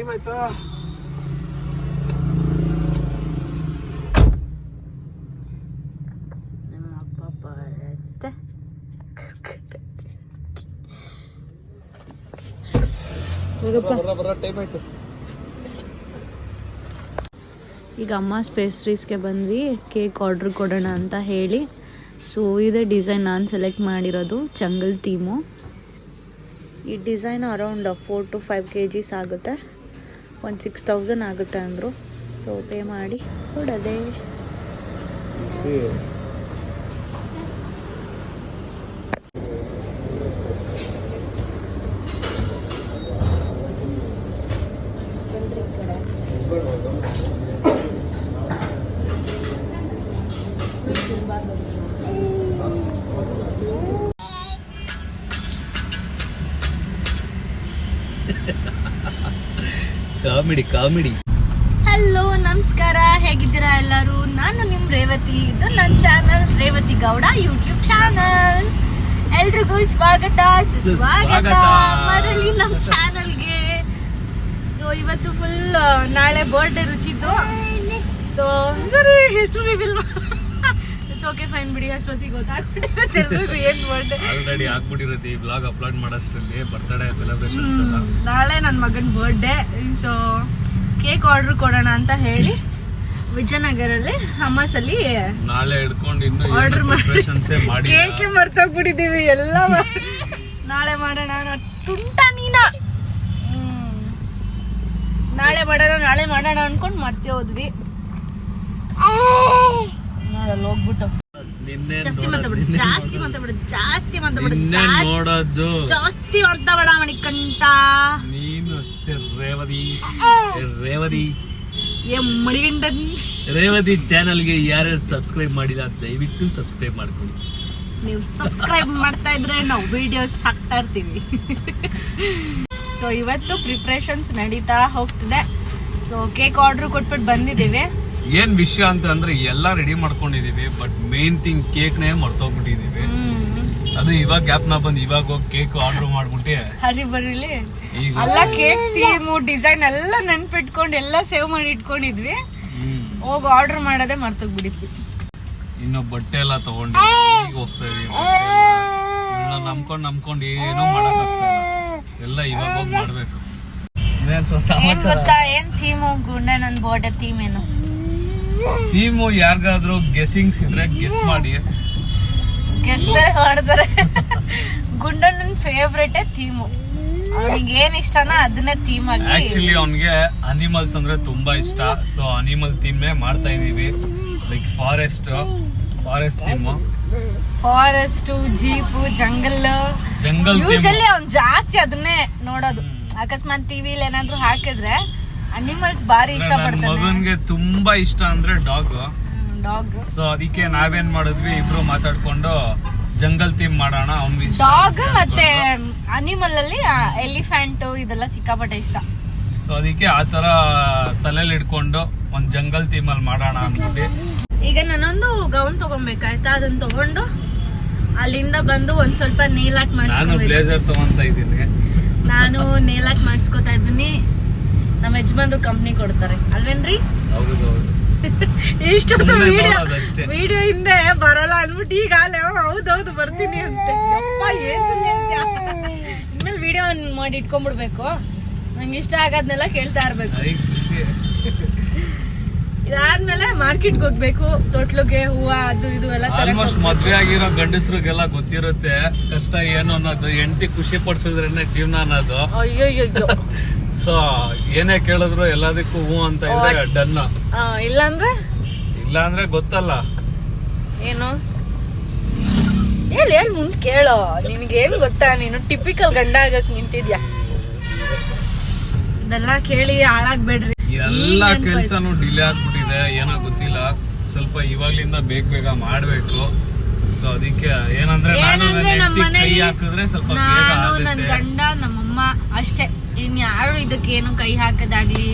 Time ಆಯ್ತು? ನಮ್ಮ ಅಪ್ಪ ಬರುತ್ತೆ. ಈಗ ಅಮ್ಮ ಪೇಸ್ಟ್ರೀಸ್ಗೆ ಬಂದ್ವಿ. ಕೇಕ್ ಆರ್ಡ್ರ್ ಕೊಡೋಣ ಅಂತ ಹೇಳಿ. ಸೊ ಇದೇ ಡಿಸೈನ್ ನಾನು ಸೆಲೆಕ್ಟ್ ಮಾಡಿರೋದು ಚಂಗಲ್ ಥೀಮು. ಈ design around four to five K Gs ಆಗುತ್ತೆ. ಒಂದು ಸಿಕ್ಸ್ ತೌಸಂಡ್ ಆಗುತ್ತೆ ಅಂದರು. ಸೊ ಪೇ ಮಾಡಿ ಕೊಡದೆ. Comedy comedy. ಹಲೋ ನಮಸ್ಕಾರ. ಹೇಗಿದ್ದೀರಾ ಎಲ್ಲರೂ? ನಾನು ನಿಮ್ಮ ರೇವತಿ. ಇದು ನನ್ನ channel Revathi Gowda YouTube channel ಎಲ್ರಿಗೂ ಸ್ವಾಗತ. ಸುಸ್ವಾಗತ. ಮರಳಿ ನಮ್ಮ ಚಾನಲ್ಗೆ ಸೊ ಇವತ್ತು ಫುಲ್ ನಾಳೆ ಬರ್ಡೇ ರುಚಿದ್ದು ಸೊ ಸರಿ ಹೆಸರು ರಿವೀಲ್ ಇಟ್ಸ್ ಓಕೆ ಫೈನ್ ಬಿಡಿ ಅಷ್ಟೊತ್ತಿಗೆ ಗೊತ್ತಾಗ್ಬಿಟ್ಟಿರುತ್ತೆ ಎಲ್ರಿಗೂ ಏನು ಬರ್ಡೆ ಆಲ್ರೆಡಿ ಹಾಕ್ಬಿಟ್ಟಿರುತ್ತೆ ಈ ಬ್ಲಾಗ್ ಅಪ್ಲೋಡ್ ಮಾಡೋಷ್ಟರಲ್ಲಿ ಬರ್ತ್ಡೇ ಸೆಲೆಬ್ರೇಷನ್ಸ್ ಎಲ್ಲ. ನಾಳೆ ನನ್ನ ಮಗನ ಬರ್ಡೇ ಸೊ ಕೇಕ್ ಆರ್ಡರ್ ಕೊಡೋಣ ಅಂತ ಹೇಳಿ ವಿಜಯನಗರಲ್ಲಿ ಅಮ್ಮಸಲ್ಲಿ ನಾಳೆ ಹಿಡ್ಕೊಂಡು ಇನ್ನು ಆರ್ಡರ್ ಮಾಡಿ ಕೇಕೆ ಮರ್ತೋಗ್ಬಿಟ್ಟಿದ್ದೀವಿ ಎಲ್ಲ ನಾಳೆ ಮಾಡೋಣ ತುಂಟ ನೀನ. ಹ್ಮ್. ನಾಳೆ ಮಾಡೋಣ ನಾಳೆ ಮಾಡೋಣ ಅನ್ಕೊಂಡು ಮರ್ತೇ ಹೋದ್ವಿ. ಜಾಸ್ತಿ ಮಾತಾಡ್ಬಿಡು ಜಾಸ್ತಿ ಮಾತಾಡ್ಬಿಡು ಜಾಸ್ತಿ ಮಾತಾಡ್ಬಿಡು ಜಾಸ್ತಿ ನೋಡೋದು. ಜಾಸ್ತಿ ಮಾತಾಡಬೇಡ ಮಣಿಕಂಠ ನೀನು ಅಷ್ಟೇ ರೇವತಿ ರೇವತಿ. ಏ ಮಣಿಗಂಡನ್ ರೇವತಿ ಚಾನಲ್ಗೆ ಯಾರ್ಯಾರು ಸಬ್ಸ್ಕ್ರೈಬ್ ಮಾಡಿಲ್ಲ ದಯವಿಟ್ಟು ಸಬ್ಸ್ಕ್ರೈಬ್ ಮಾಡ್ಕೊಳ್ಳಿ. ನೀವು ಸಬ್ಸ್ಕ್ರೈಬ್ ಮಾಡ್ತಾ ಇದ್ರೆ ನಾವು ವಿಡಿಯೋಸ್ ಹಾಕ್ತಾ ಇರ್ತೀವಿ. ಸೊ ಇವತ್ತು ಪ್ರಿಪ್ರೇಷನ್ಸ್ ನಡೀತಾ ಹೋಗ್ತಿದೆ. ಸೊ ಕೇಕ್ ಆರ್ಡರ್ ಕೊಟ್ಬಿಟ್ಟು ಬಂದಿದ್ದೀವಿ. ಏನ್ ವಿಷಯ ಅಂತ ಅಂದ್ರೆ ಎಲ್ಲ ರೆಡಿ ಮಾಡ್ಕೊಂಡಿದೀವಿ ಬಟ್ ಮೇನ್ ಥಿಂಗ್ ಕೇಕ್ ನೇ ಮರ್ತೋಗ್ಬಿಟ್ಟಿದೀವಿ. ಅದು ಇವಾಗ ಗ್ಯಾಪ್ನ ಬಂದ್ ಇವಾಗ ಹೋಗಿ ಕೇಕ್ ಆರ್ಡರ್ ಮಾಡ್ಬಿಟ್ಟೆ. ಹರಿ ಬರೀಲಿ ಎಲ್ಲ ಅಲ್ಲ ಕೇಕ್ ಥೀಮು ಡಿಸೈನ್ ಎಲ್ಲ ನೆನ್ಪಿಟ್ಕೊಂಡು ಎಲ್ಲ ಸೇವ್ ಮಾಡಿ ಇಟ್ಕೊಂಡಿದ್ವಿ. ಹೋಗಿ ಆರ್ಡರ್ ಮಾಡೋದೇ ಮರ್ತೋಗ್ಬಿಟ್ಟಿದ್ವಿ. ಇನ್ನು ಬಟ್ಟೆ ಎಲ್ಲ ತಗೊಂಡು ಈಗ ಹೋಗ್ತಾ ಇದೀವಿ ನಂಬ್ಕೊಂಡು ನಂಬ್ಕೊಂಡ್ ಏನೂ ಮಾಡಕ್ಕಾಗ್ತಾ ಎಲ್ಲ ಇವಾಗ ಹೋಗಿ ಮಾಡ್ಬೇಕು. ಇನ್ನೇನ್ ಸ- ಏನ್ ಗೊತ್ತಾ? ಏನ್ ಥೀಮು ಗುಂಡೆ ನನ್ ಬೋರ್ಡ್ ಥೀಮ್ ಏನು? ಟೀಮು ಯಾರಿಗಾದ್ರೂ ಗೆಸ್ಸಿಂಗ್ಸ್ ಇದ್ರೆ ಗೆಸ್ ಮಾಡಿ. ಗೆಸ್ಟ್ ಮಾಡ್ತಾರೆ ಗುಂಡಣ್ಣನ್ ಫೇವ್ರೇಟೇ ಥೀಮು ಅವನಿಗೆ ಏನ್ ಇಷ್ಟನೋ ಅದನ್ನೇ ಥೀಮ್ ಆಗಿ ಆಕ್ಚುಲಿ ಅವನಿಗೆ ಅನಿಮಲ್ಸ್ ಅಂದ್ರೆ ತುಂಬಾ ಇಷ್ಟ. ಸೊ ಅನಿಮಲ್ ಥೀಮೇ ಮಾಡ್ತಾ ಇದೀವಿ like forest forest theme forest jeep jungle jungle theme usually ಅವ್ನ್ ಜಾಸ್ತಿ ಅದನ್ನೇ ನೋಡೋದು. ಅಕಸ್ಮಾತ್ ಟಿವಿಲಿ ಏನಾದ್ರು ಹಾಕಿದ್ರೆ ಅನಿಮಲ್ಸ್ ಬಾರಿ ಇಷ್ಟ ನನ್ನ ಪಡ್ತಾನೆ ಮಗನ್ಗೆ ತುಂಬಾ ಇಷ್ಟ ಅಂದ್ರೆ ಡಾಗ್. ಡಾಗ್. ಸೊ ಅದಕ್ಕೆ ನಾವೇನ್ ಮಾಡಿದ್ವಿ ಇಬ್ರು ಮಾತಾಡ್ಕೊಂಡು ಜಂಗಲ್ ಥೀಮ್ ಮಾಡೋಣ ಅವ್ನಿಗೆ ಇಷ್ಟ ಡಾಗ್ ಮತ್ತೆ ಅನಿಮಲ್ ಅಲ್ಲಿ ಎಲಿಫೆಂಟ್ ಇದೆಲ್ಲ ಸಿಕ್ಕಾಪಟ್ಟೆ ಇಷ್ಟ. ಸೊ ಅದಕ್ಕೆ ಆ ತರ ತಲೆಯಲ್ಲಿ ಇಟ್ಕೊಂಡು ಒಂದ್ ಜಂಗಲ್ ಥೀಮ್ ಅಲ್ಲಿ ಮಾಡೋಣ ಅಂದ್ಬಿಟ್ಟು ಈಗ ನಾನೊಂದು ಗೌನ್ ತಗೊಬೇಕಾಯ್ತಾ? ಅದನ್ನ ತಗೊಂಡು ಅಲ್ಲಿಂದ ಬಂದು ಒಂದ್ ಸ್ವಲ್ಪ ನೇಲ್ ಆರ್ಟ್ ನಾನು ಬ್ಲೇಜರ್ ಬ್ಲೇಸರ್ ತಗೊಂತ ಇದ್ದೀನಿ. ನಾನು ನೇಲ್ ಆರ್ಟ್ ಮಾಡಿಸ್ಕೊತಾ ಇದ್ದೀನಿ. ನಮ್ಮ ಯಜಮಾನ್ರು ಕಂಪ್ನಿ ಕೊಡ್ತಾರೆ. ಅಲ್ವೇನ್ರಿ? ಹೌದು ಹೌದು ಇಷ್ಟೊತ್ತು ವಿಡಿಯೋ. ವಿಡಿಯೋ ಹಿಂದೆ ಬರಲ್ಲ ಅನ್ಬಿಟ್ಟು ಈಗ ಹೌದೌದು ಬರ್ತೀನಿ ಅಂತ? ಇನ್ಮೇಲೆ ವಿಡಿಯೋ ಮಾಡಿ ಇಟ್ಕೊಂಡ್ಬಿಡ್ಬೇಕು. ನಂಗೆ ಇಷ್ಟ ಆಗೋದ್ನೆಲ್ಲ ಕೇಳ್ತಾ ಇರ್ಬೇಕು. ಇದಾದ್ಮೇಲೆ ಮಾರ್ಕೆಟ್ಗೆ ಹೋಗ್ಬೇಕು. ತೊಟ್ಲುಗೆ ಹೂವ ಅದು ಇದು ಎಲ್ಲ ಆಲ್ಮೋಸ್ಟ್ ಮದ್ವೆ ಆಗಿರೋ ಗಂಡಸ್ರಿಗೆಲ್ಲ ಗೊತ್ತಿರುತ್ತೆ ಕಷ್ಟ ಏನು ಅನ್ನೋದು. ಹೆಂಡತಿ ಖುಷಿ ಪಡಿಸಿದ್ರೇನೆ ಜೀವನ ಅನ್ನೋದು. ಅಯ್ಯೋ ಅಯ್ಯೋ ಸೊ ಏನೇ ಕೇಳಿದ್ರು ಎಲ್ಲದಕ್ಕೂ ಹೂ ಅಂತ ಇದ್ರೆ ಡನ್ ಇಲ್ಲಾಂದ್ರೆ? ಇಲ್ಲಾಂದ್ರೆ ಗೊತ್ತಲ್ಲ. ಏನು? ಹೇಳಿ ಹೇಳಿ ಮುಂದ್ ಕೇಳೋ. ನಿನ್ಗೆ ಏನ್ ಗೊತ್ತಾ? ನೀನು ಟಿಪಿಕಲ್ ಗಂಡ ಆಗಕ್ ನಿಂತಿದ್ಯಾ? ಇದೆಲ್ಲ ಕೇಳಿ ಹಾಳಾಗ್ಬೇಡ್ರಿ. ಎಲ್ಲ ಕೆಲ್ಸನು ಡಿಲೇ ಆಗ್ಬಿಟ್ಟಿದೆ. ಏನೋ ಗೊತ್ತಿಲ್ಲ. ಸ್ವಲ್ಪ ಇವಾಗ್ಲಿಂದ ಬೇಗ ಬೇಗ ಮಾಡ್ಬೇಕು. ಸೊ ಅದಕ್ಕೆ ಏನಂದ್ರೆ ನಾನು ನನ್ನ ನಮ್ಮ ಹೆಂಡ್ತಿ ಕೈ ಹಾಕಿದ್ರೆ ಸ್ವಲ್ಪ ಬೇಗ ನಾನು ನನ್ ಆಗುತ್ತೆ ಗಂಡ ನಮ್ಮಮ್ಮ ಅಷ್ಟೇ. ಇನ್ ಇದಕ್ಕೆ ಇದಕ್ಕೇನು ಕೈ ಹಾಕೋದಾಗ್ಲಿ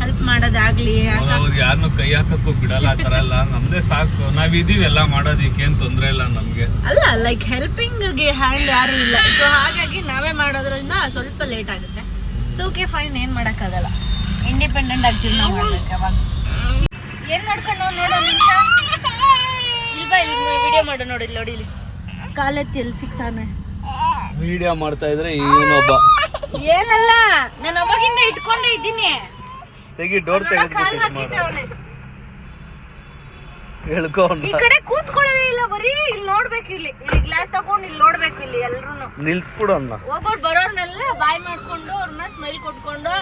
ಹೆಲ್ಪ್ ಮಾಡೋದಾಗ್ಲಿ ಯಾರು ಯಾರನ್ನು ಕೈ ಹಾಕಕ್ಕೂ ಬಿಡಲ್ಲ ಆ ತರ ಎಲ್ಲ. ನಮ್ದೇ ಸಾಕು. ನಾವ್ ಇದೀವಿ ಎಲ್ಲ ಮಾಡೋದಕ್ಕೆ ಏನ್ ತೊಂದ್ರೆ ಇಲ್ಲ ನಮ್ಗೆ. ಅಲ್ಲ ಲೈಕ್ ಹೆಲ್ಪಿಂಗ್ಗೆ ಹ್ಯಾಂಡ್ ಯಾರು ಇಲ್ಲ. ಸೊ ಹಾಗಾಗಿ ನಾವೇ ಮಾಡೋದ್ರಿಂದ ಸ್ವಲ್ಪ ಲೇಟ್ ಆಗುತ್ತೆ. ಸೊ ಓಕೆ ಫೈನ್ ಏನು ಮಾಡೋಕ್ಕಾಗಲ್ಲ. ಇಂಡಿಪೆಂಡೆಂಟ್ ಆಗಿ ಜೀವನ ಮಾಡ್ಬೇಕು ಯಾವಾಗ ಏನ್ ಮಾಡ್ಕೊಂಡು ನೋಡೋ ನಿಮಿಷ. ಇಲ್ವಾ ಇಲ್ಲಿ ವಿಡಿಯೋ ಮಾಡು ನೋಡಿ ಇಲ್ಲಿ ನೋಡಿ ಇಲ್ಲಿ. ಕಾಲೆತ್ತಿ ಎಲ್ಲಿ ಸಿಕ್ಸಾನೆ ವಿಡಿಯೋ ಮಾಡ್ತಾ ಇದ್ರೆ ಇವನೊಬ್ಬ. ಏನಲ್ಲ? ನಾನು ಅವಾಗಿಂದ ಇಟ್ಕೊಂಡೇ ಇದ್ದೀನಿ. ತೆಗಿ ಡೋರ್ ಈ ಕಡೆ ಕೂತ್ಕೊಳ್ಳೋದೇ ಇಲ್ಲ ಬರೀ ಇಲ್ಲಿ ನೋಡ್ಬೇಕು ಇಲ್ಲಿ. ಇಲ್ಲಿ ಗ್ಲಾಸ್ ತಗೊಂಡು ಇಲ್ಲಿ ನೋಡ್ಬೇಕು ಇಲ್ಲಿ ಎಲ್ರು ನಿಲ್ಸ್ಬಿಡು ಅನ್ನ. ಹೋಗೋರು ಬರೋರ್ನೆಲ್ಲ ಬಾಯ್ ಮಾಡ್ಕೊಂಡು ಅವ್ರನ್ನ ಸ್ಮೈಲ್ ಕೊಟ್ಕೊಂಡು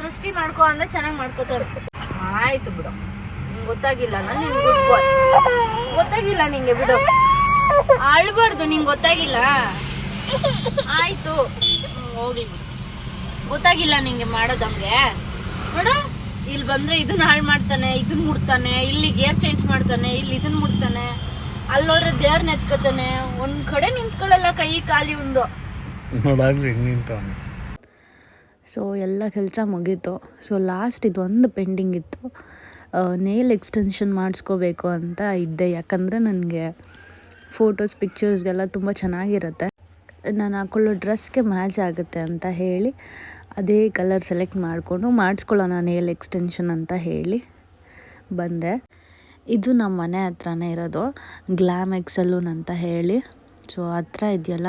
ದೃಷ್ಟಿ ಮಾಡ್ಕೊ ಅಂದ್ರೆ ಚೆನ್ನಾಗಿ ಮಾಡ್ಕೋತಾರೆ ಆಯ್ತು ಬಿಡು. ಗೊತ್ತಾಗಿಲ್ಲ ನಿಂಗೆ ಗುಡ್ ಬಾಯ್ ಗೊತ್ತಾಗಿಲ್ಲ ನಿಂಗೆ ಬಿಡು. ಅಳ್ಬಾರ್ದು ನಿಂಗೆ ಗೊತ್ತಾಗಿಲ್ಲ. ಆಯ್ತು. ಹೋಗ್ಲಿ ಬಿಡು ಗೊತ್ತಾಗಿಲ್ಲ ನಿಂಗೆ ಮಾಡೋದಂಗೆ ನೋಡು ಇಲ್ಲಿ ಬಂದ್ರೆ ಇದನ್ನ ಹಾಳು ಮಾಡ್ತಾನೆ ಇದನ್ನ ಮುಡ್ತಾನೆ ಇಲ್ಲಿ ಗೇರ್ ಚೇಂಜ್ ಮಾಡ್ತಾನೆ ಇಲ್ಲಿ ಇದನ್ನ ಮುಡ್ತಾನೆ ಅಲ್ಲೋದ್ರೆ ದೇವ್ರನ್ನ ಎತ್ಕೋತಾನೆ ಒಂದ್ ಕಡೆ ನಿಂತ್ಕೊಳ್ಳಲ್ಲ ಕೈ ಕಾಲಿ ಒಂದು ನೋಡಾಗ್ಲಿ ಹಿಂಗ್ ನಿಂತವನು ಸೊ ಎಲ್ಲ ಕೆಲಸ ಮುಗೀತು. ಸೊ ಲಾಸ್ಟ್ ಇದೊಂದು ಪೆಂಡಿಂಗ್ ಇತ್ತು. ನೇಲ್ ಎಕ್ಸ್ಟೆನ್ಷನ್ ಮಾಡಿಸ್ಕೋಬೇಕು ಅಂತ ಇದ್ದೆ. ಯಾಕಂದರೆ ನನಗೆ ಫೋಟೋಸ್ ಪಿಕ್ಚರ್ಸ್ಗೆಲ್ಲ ತುಂಬ ಚೆನ್ನಾಗಿರುತ್ತೆ. ನಾನು ಹಾಕೊಳ್ಳೋ ಡ್ರೆಸ್ಗೆ ಮ್ಯಾಚ್ ಆಗುತ್ತೆ ಅಂತ ಹೇಳಿ ಅದೇ ಕಲರ್ ಸೆಲೆಕ್ಟ್ ಮಾಡಿಕೊಂಡು ಮಾಡಿಸ್ಕೊಳ್ಳೋಣ ನೇಲ್ ಎಕ್ಸ್ಟೆನ್ಷನ್ ಅಂತ ಹೇಳಿ ಬಂದೆ. ಇದು ನಮ್ಮ ಮನೆ ಹತ್ರನೇ ಇರೋದು, ಗ್ಲಾಮ್ ಎಕ್ಸಲೂನ್ ಅಂತ ಹೇಳಿ. ಸೊ, ಹತ್ರ ಇದೆಯಲ್ಲ,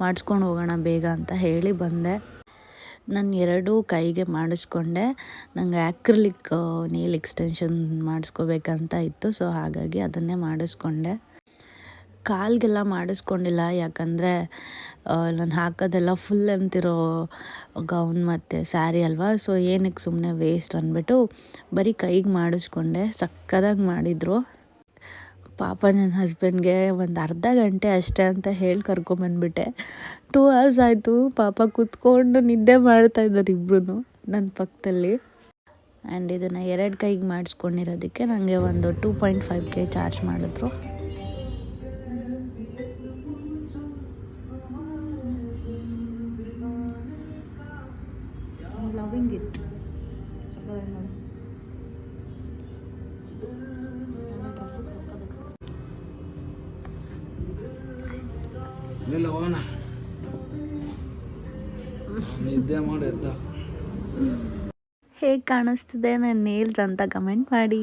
ಮಾಡಿಸ್ಕೊಂಡು ಹೋಗೋಣ ಬೇಗ ಅಂತ ಹೇಳಿ ಬಂದೆ. ನಾನು ಎರಡೂ ಕೈಗೆ ಮಾಡಿಸ್ಕೊಂಡೆ. ನಂಗೆ ಆ್ಯಕ್ರಿಲಿಕ್ ನೇಲ್ ಎಕ್ಸ್ಟೆನ್ಷನ್ ಮಾಡಿಸ್ಕೋಬೇಕಂತ ಇತ್ತು. ಸೊ, ಹಾಗಾಗಿ ಅದನ್ನೇ ಮಾಡಿಸ್ಕೊಂಡೆ. ಕಾಲ್ಗೆಲ್ಲ ಮಾಡಿಸ್ಕೊಂಡಿಲ್ಲ. ಯಾಕಂದರೆ ನಾನು ಹಾಕೋದೆಲ್ಲ ಫುಲ್ ಅಂತಿರೋ ಗೌನ್ ಮತ್ತು ಸ್ಯಾರಿ ಅಲ್ವಾ? ಸೊ ಏನಕ್ಕೆ ಸುಮ್ಮನೆ ವೇಸ್ಟ್ ಅಂದ್ಬಿಟ್ಟು ಬರೀ ಕೈಗೆ ಮಾಡಿಸ್ಕೊಂಡೆ. ಸಕ್ಕದಾಗಿ ಮಾಡಿದರು. ಪಾಪ ನನ್ನ ಹಸ್ಬೆಂಡ್ಗೆ ಒಂದು ಅರ್ಧ ಗಂಟೆ ಅಷ್ಟೇ ಅಂತ ಹೇಳಿ ಕರ್ಕೊಂಬಂದ್ಬಿಟ್ಟೆ ಟೂ ಅವರ್ಸ್ ಆಯಿತು. ಪಾಪ ಕೂತ್ಕೊಂಡು ನಿದ್ದೆ ಮಾಡ್ತಾ ಇದ್ದಾರೆ ಇಬ್ಬರು ನನ್ನ ಪಕ್ಕದಲ್ಲಿ. ಆ್ಯಂಡ್ ಇದನ್ನು ಎರಡು ಕೈಗೆ ಮಾಡಿಸ್ಕೊಂಡಿರೋದಕ್ಕೆ ನನಗೆ ಒಂದು two point five K charge ಮಾಡಿದ್ರು. ಇಟ್ ಇಲ್ಲ ಹೋಗೋಣ. ನಿದ್ದೆ ಮಾಡಿ ಎದ್ದ. ಹೇಗೆ ಕಾಣಿಸ್ತಿದೆ? ನನ್ನ ನೇಲ್ಸ್ ಅಂತ ಕಮೆಂಟ್ ಮಾಡಿ.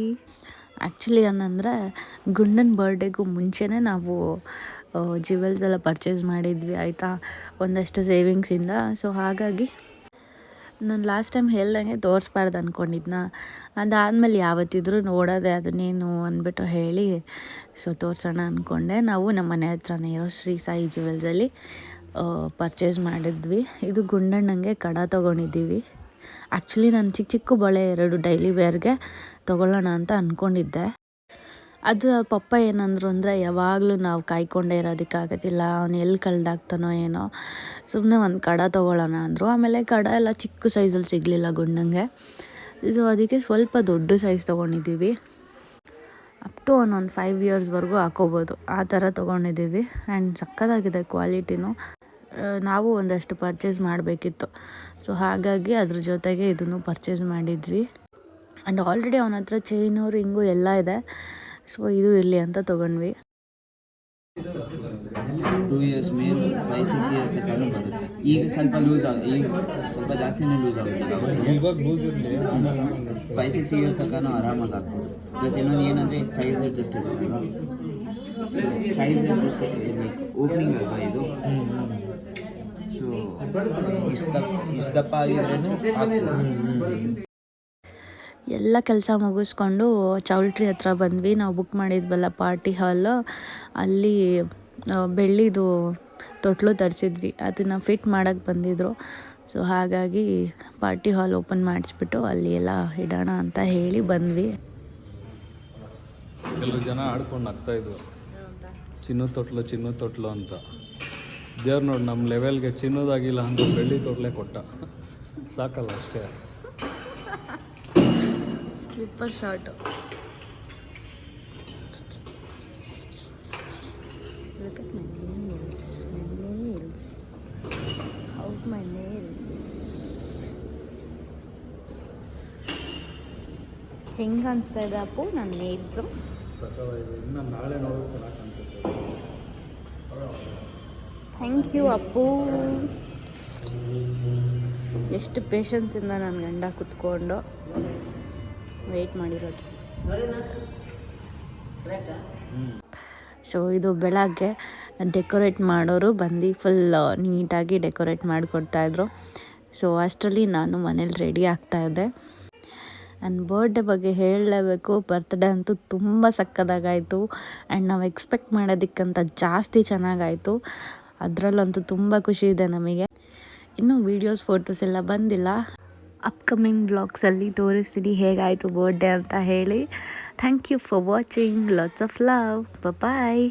ಆ್ಯಕ್ಚುಲಿ ಏನಂದರೆ ಗುಂಡನ ಬರ್ಡೇಗೂ ಮುಂಚೆನೇ ನಾವು ಜ್ಯುವೆಲ್ಸ್ ಎಲ್ಲ ಪರ್ಚೇಸ್ ಮಾಡಿದ್ವಿ ಆಯಿತಾ? ಒಂದಷ್ಟು ಸೇವಿಂಗ್ಸಿಂದ ಸೊ ಹಾಗಾಗಿ ನಾನು ಲಾಸ್ಟ್ ಟೈಮ್ ಹೇಳ್ದಂಗೆ ತೋರಿಸ್ಬಾರ್ದು ಅಂದ್ಕೊಂಡಿದ್ನ ಅದಾದಮೇಲೆ ಯಾವತ್ತಿದ್ರೂ ನೋಡೋದೆ ಅದನ್ನೇನು ಅಂದ್ಬಿಟ್ಟು ಹೇಳಿ ಸೊ ತೋರಿಸೋಣ ಅಂದ್ಕೊಂಡೆ ನಾವು ನಮ್ಮ ಮನೆ ಹತ್ರನೇ ಇರೋ ಶ್ರೀ ಸಾಯಿ ಜ್ಯುವೆಲ್ಸಲ್ಲಿ ಪರ್ಚೇಸ್ ಮಾಡಿದ್ವಿ. ಇದು ಗುಂಡಣ್ಣಂಗೆ ಕಡ ತೊಗೊಂಡಿದ್ದೀವಿ. ಆ್ಯಕ್ಚುಲಿ ನಾನು ಚಿಕ್ಕ ಚಿಕ್ಕ ಬಳೆ ಎರಡು ಡೈಲಿ ವೇರ್ಗೆ ತೊಗೊಳ್ಳೋಣ ಅಂತ ಅಂದ್ಕೊಂಡಿದ್ದೆ ಅದು ಪಪ್ಪ ಏನಂದ್ರು ಅಂದರೆ, ಯಾವಾಗಲೂ ನಾವು ಕಾಯ್ಕೊಂಡೇ ಇರೋದಕ್ಕಾಗೋದಿಲ್ಲ, ಅವನು ಎಲ್ಲಿ ಕಳ್ದಾಗ್ತಾನೋ ಏನೋ. ಸುಮ್ಮನೆ ಒಂದು ಕಡ ತೊಗೊಳ್ಳೋಣ ಅಂದರು. ಆಮೇಲೆ ಕಡ ಎಲ್ಲ ಚಿಕ್ಕ ಸೈಜಲ್ಲಿ ಸಿಗಲಿಲ್ಲ ಗುಂಡಂಗೆ. ಸೊ ಅದಕ್ಕೆ ಸ್ವಲ್ಪ ದೊಡ್ಡ ಸೈಜ್ ತೊಗೊಂಡಿದ್ದೀವಿ. ಅಪ್ ಟು ಒನ್ ಒಂದು ಫೈವ್ ಇಯರ್ಸ್ವರೆಗೂ ಹಾಕೋಬೋದು. ಆ ಥರ ತೊಗೊಂಡಿದ್ದೀವಿ. ಆ್ಯಂಡ್ ಸಕ್ಕದಾಗಿದೆ ಕ್ವಾಲಿಟಿನೂ. ನಾವು ಒಂದಷ್ಟು ಪರ್ಚೇಸ್ ಮಾಡಬೇಕಿತ್ತು. ಸೊ ಹಾಗಾಗಿ ಅದ್ರ ಜೊತೆಗೆ ಇದನ್ನು ಪರ್ಚೇಸ್ ಮಾಡಿದ್ವಿ. ಆ್ಯಂಡ್ ಆಲ್ರೆಡಿ ಅವನ ಹತ್ರ ಚೈನು ರಿಂಗು ಎಲ್ಲ ಇದೆ. ಸೊ ಇದು ಇಲ್ಲಿ ಅಂತ ತಗೊಂಡ್ವಿ. ಟೂ ಇಯರ್ಸ್ ಮೇಲೆ ಫೈವ್ ಸಿಕ್ಸ್ ಇಯರ್ಸ್ ತನಕ ಬರುತ್ತೆ. ಈಗ ಸ್ವಲ್ಪ ಲೂಸ್ ಆಗ ಈಗ ಸ್ವಲ್ಪ ಜಾಸ್ತಿನೇ ಲೂಸ್ ಆಗುತ್ತೆ. ಫೈವ್ ಸಿಕ್ಸ್ ಇಯರ್ಸ್ ತನಕ ಆರಾಮಾಗಿ ಹಾಕ್ಬೋದು ಪ್ಲಸ್ ಇನ್ನೊಂದು ಏನಂದರೆ ಸೈಜ್ ಅಡ್ಜಸ್ಟ್ ಇರುತ್ತಲ್ವ ಸೈಜ್ ಅಡ್ಜಸ್ಟ್ ಲೈಕ್ ಓಪನಿಂಗ್ ಅಲ್ವಾ ಇದು? ಸೊ ಇಷ್ಟು ದಪ್ಪ ಇಷ್ಟು ದಪ್ಪ ಆಗಿದ್ರೂ ಹಾಕ್ಬೋದು ಎಲ್ಲ ಕೆಲಸ ಮುಗಿಸ್ಕೊಂಡು ಚೌಲ್ಟ್ರಿ ಹತ್ರ ಬಂದ್ವಿ. ನಾವು ಬುಕ್ ಮಾಡಿದ್ವಲ್ಲ ಪಾರ್ಟಿ ಹಾಲ್ ಅಲ್ಲಿ ಬೆಳ್ಳಿದು ತೊಟ್ಲು ತರಿಸಿದ್ವಿ. ಅದನ್ನು ಫಿಟ್ ಮಾಡೋಕ್ಕೆ ಬಂದಿದ್ದರು ಸೊ ಹಾಗಾಗಿ ಪಾರ್ಟಿ ಹಾಲ್ ಓಪನ್ ಮಾಡಿಸ್ಬಿಟ್ಟು ಅಲ್ಲಿ ಎಲ್ಲ ಇಡೋಣ ಅಂತ ಹೇಳಿ ಬಂದ್ವಿ. ಕೆಲವು ಜನ ಆಡ್ಕೊಂಡು ಆಗ್ತಾ ಚಿನ್ನ ತೊಟ್ಲು ಚಿನ್ನ ತೊಟ್ಲು ಅಂತ. ದೇವ್ರು ನೋಡಿ ನಮ್ಮ ಲೆವೆಲ್ಗೆ ಚಿನ್ನದಾಗಿಲ್ಲ ಅಂತ ಬೆಳ್ಳಿ ತೊಟ್ಲೆ ಕೊಟ್ಟ. ಸಾಕಲ್ಲ ಅಷ್ಟೇ. Slipper short Look at my nails, my nails. How's? ಹೆಂಗೆ ಅನಿಸ್ತಾ ಇದೆ ಅಪ್ಪು ನನ್ನ ನೇಲ್ಸು ಥ್ಯಾಂಕ್ ಯು ಅಪ್ಪು. ಎಷ್ಟು ಪೇಷನ್ಸಿಂದ ನನ್ನ ಗಂಡ ಕುತ್ಕೊಂಡು. ವೆಯ್ಟ್ ಮಾಡಿರೋದು. ಸೊ ಇದು ಬೆಳಗ್ಗೆ ಡೆಕೋರೇಟ್ ಮಾಡೋರು ಬಂದು ಫುಲ್ ನೀಟಾಗಿ ಡೆಕೋರೇಟ್ ಮಾಡಿಕೊಡ್ತಾಯಿದ್ರು ಸೊ ಅಷ್ಟರಲ್ಲಿ ನಾನು ಮನೇಲಿ ರೆಡಿ ಆಗ್ತಾಯಿದ್ದೆ ಆ್ಯಂಡ್ ಬರ್ಡೇ ಬಗ್ಗೆ ಹೇಳಲೇಬೇಕು. ಬರ್ತ್ಡೇ ಅಂತೂ ತುಂಬ ಸಕ್ಕದಾಗಾಯಿತು. ಆ್ಯಂಡ್ ನಾವು ಎಕ್ಸ್ಪೆಕ್ಟ್ ಮಾಡೋದಕ್ಕಂತ ಜಾಸ್ತಿ ಚೆನ್ನಾಗಾಯಿತು. ಅದರಲ್ಲಂತೂ ತುಂಬ ಖುಷಿ ಇದೆ ನಮಗೆ. ಇನ್ನೂ ವೀಡಿಯೋಸ್ ಫೋಟೋಸ್ ಎಲ್ಲ ಬಂದಿಲ್ಲ. ಅಪ್ಕಮಿಂಗ್ ಬ್ಲಾಗ್ಸಲ್ಲಿ ತೋರಿಸ್ತೀನಿ ಹೇಗಾಯಿತು ಬರ್ಡೇ ಅಂತ ಹೇಳಿ. Thank you for watching lots of love bye